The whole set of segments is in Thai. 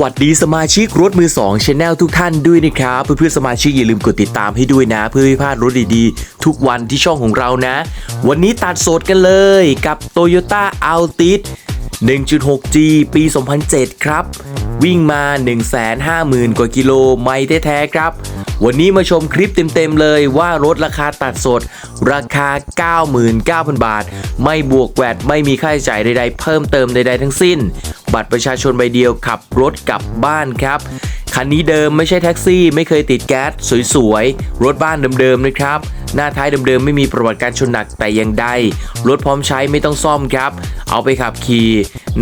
วัสดีสมาชิกรถมือ2 Channel ทุกท่านด้วยนะครับเพื่อนๆสมาชิกอย่าลืมกดติดตามให้ด้วยนะ เพื่อไม่พลาดรถดีๆ ทุกวันที่ช่องของเรานะ วันนี้ตัดโสดกันเลยกับ Toyota Altis 1.6G ปี 2007 ครับ วิ่งมา 150,000 กว่ากิโลไม่แท้ๆครับ วันนี้มาชมคลิปเต็มๆเลยว่ารถราคาตัดสด ราคา 99,000 บาท ไม่บวกแวดไม่มีค่าใช้จ่ายใดๆ เพิ่มเติมใดๆทั้งสิ้น บัตรประชาชนใบเดียวขับรถกลับบ้านครับคันนี้เดิมไม่ใช่แท็กซี่ ไม่เคยติดแก๊สสวยๆ รถบ้านเดิมๆนะครับ หน้าท้ายเดิมๆ ไม่มีประวัติการชนหนักแต่อย่างใดรถพร้อมใช้ไม่ต้องซ่อมครับ เอาไปขับขี่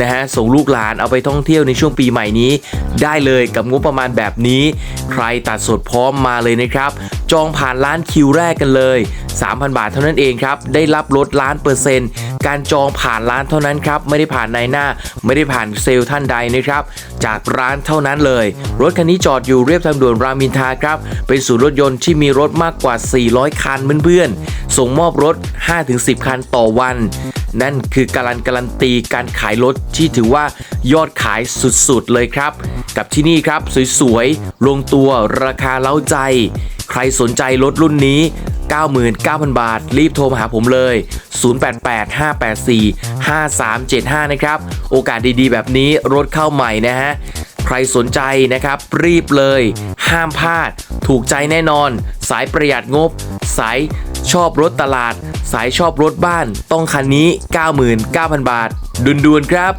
นะฮะส่งลูกหลานเอาไปท่องเที่ยวในช่วงปีใหม่นี้ ได้เลยกับงบประมาณแบบนี้ ใครตัดสดพร้อมมาเลยนะครับ จองผ่านร้านคิวแรกกันเลย 3,000 บาทเท่านั้นเองครับ ได้รับลดล้านเปอร์เซ็นต์ การจองผ่านร้านเท่านั้นครับไม่ได้ผ่านนายหน้า ไม่ได้ผ่านเซลล์ท่านใดนะครับจากร้านเท่านั้นเลย รถคันนี้จอดอยู่เรียบทางด่วนรามินทาครับเป็นศูนย์รถยนต์ที่มีรถมากกว่า 400 คันเพื่อนๆส่งมอบรถ 5-10 คันต่อวัน นั่นคือการันการันตีการขายรถที่ถือว่ายอดขายสุดๆเลยครับ กับที่นี่ครับสวยๆลงตัวราคาเล้าใจ ใครสนใจรถรุ่นนี้ 99,000 บาท รีบโทรมาหาผมเลย 0885845375 นะครับ โอกาสดีๆ แบบนี้รถเข้าใหม่นะฮะ ใครสนใจนะครับ รีบเลย ห้ามพลาด ถูกใจแน่นอน สายประหยัดงบ สายชอบรถตลาด สายชอบรถบ้าน ต้องคันนี้ 99,000 บาท ดุนๆ ครับ